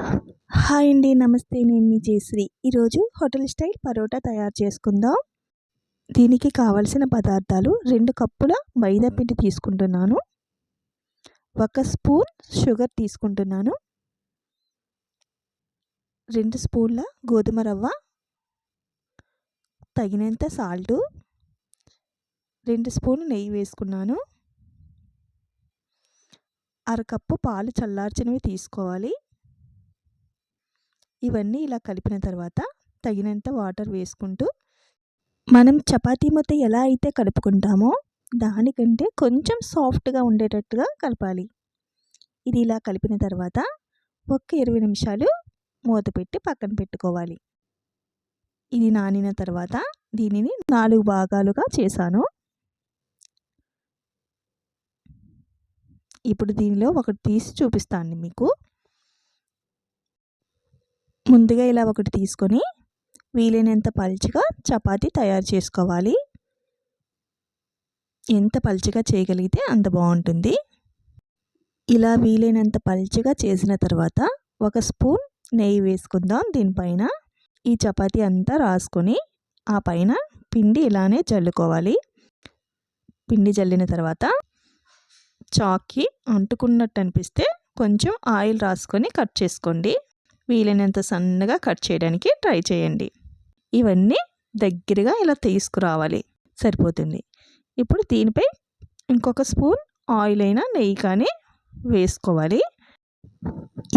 Hi అండి నమస్తే. నేను మీ జయశ్రీ. ఈరోజు హోటల్ స్టైల్ పరోటా తయారు చేసుకుందాం. దీనికి కావలసిన పదార్థాలు రెండు కప్పుల మైదా పిండి తీసుకుంటున్నాను. ఒక స్పూన్ షుగర్ తీసుకుంటున్నాను. రెండు స్పూన్ల గోధుమ రవ్వ. తగినంత సాల్టు. రెండు స్పూన్లు నెయ్యి వేసుకున్నాను. అరకప్పు పాలు చల్లార్చినవి తీసుకోవాలి. ఇవన్నీ ఇలా కలిపిన తర్వాత తగినంత వాటర్ వేసుకుంటూ మనం చపాతీ ముద్ద ఎలా అయితే కలుపుకుంటామో దానికంటే కొంచెం సాఫ్ట్గా ఉండేటట్టుగా కలపాలి. ఇది ఇలా కలిపిన తర్వాత ఒక్క ఇరవై నిమిషాలు మూత పెట్టి పక్కన పెట్టుకోవాలి. ఇది నానిన తర్వాత దీనిని నాలుగు భాగాలుగా చేశాను. ఇప్పుడు దీనిలో ఒకటి తీసి చూపిస్తాను మీకు. ముందుగా ఇలా ఒకటి తీసుకొని వీలైనంత పలుచగా చపాతి తయారు చేసుకోవాలి. ఎంత పలుచగా చేయగలిగితే అంత బాగుంటుంది. ఇలా వీలైనంత పలుచగా చేసిన తర్వాత ఒక స్పూన్ నెయ్యి వేసుకుందాం దీనిపైన. ఈ చపాతీ అంతా రాసుకొని ఆ పైన పిండి ఇలానే చల్లుకోవాలి పిండి చల్లిన తర్వాత చాక్కి అంటుకున్నట్టు అనిపిస్తే కొంచెం ఆయిల్ రాసుకొని కట్ చేసుకోండి. వీలైనంత సన్నగా కట్ చేయడానికి ట్రై చేయండి. ఇవన్నీ దగ్గరగా ఇలా తీసుకురావాలి. సరిపోతుంది. ఇప్పుడు దీనిపై ఇంకొక స్పూన్ ఆయిల్ అయినా నెయ్యి కానీ వేసుకోవాలి.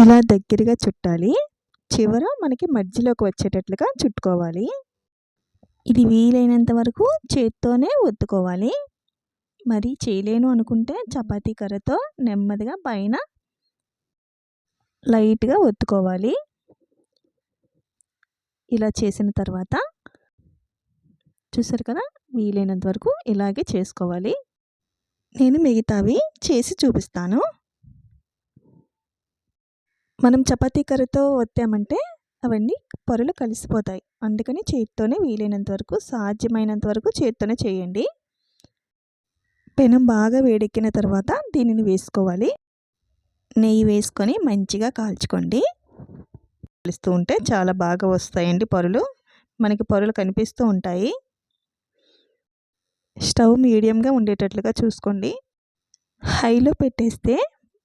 ఇలా దగ్గరగా చుట్టాలి. చివర మనకి మధ్యలోకి వచ్చేటట్లుగా చుట్టుకోవాలి. ఇది వీలైనంత వరకు చేత్తోనే ఒత్తుకోవాలి. మరి చేయలేను అనుకుంటే చపాతీ కర్రతో నెమ్మదిగా పైన లైట్గా ఒత్తుకోవాలి. ఇలా చేసిన తర్వాత చూసారు కదా? వీలైనంత వరకు ఇలాగే చేసుకోవాలి. నేను మిగతావి చేసి చూపిస్తాను. మనం చపాతీ కర్రతో వత్తామంటే అవన్నీ పొరలు కలిసిపోతాయి. అందుకని చేతితోనే వీలైనంత వరకు సాధ్యమైనంత వరకు చేతితోనే చేయండి. పెనం బాగా వేడెక్కిన తర్వాత దీనిని వేసుకోవాలి. నెయ్యి వేసుకొని మంచిగా కాల్చుకోండి. కాలుస్తూ ఉంటే చాలా బాగా వస్తాయండి పొరలు. మనకి పొరలు కనిపిస్తూ ఉంటాయి. స్టవ్ మీడియంగా ఉండేటట్లుగా చూసుకోండి. హైలో పెట్టేస్తే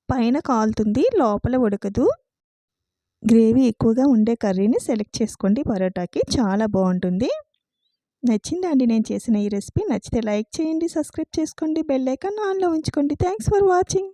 పైన కాలుతుంది లోపల ఉడకదు. గ్రేవీ ఎక్కువగా ఉండే కర్రీని సెలెక్ట్ చేసుకోండి పరోటాకి. చాలా బాగుంటుంది. నచ్చిందండి నేను చేసిన ఈ రెసిపీ. నచ్చితే లైక్ చేయండి సబ్స్క్రైబ్ చేసుకోండి బెల్ ఐకాన్ ఆన్లో ఉంచుకోండి. Thanks for watching.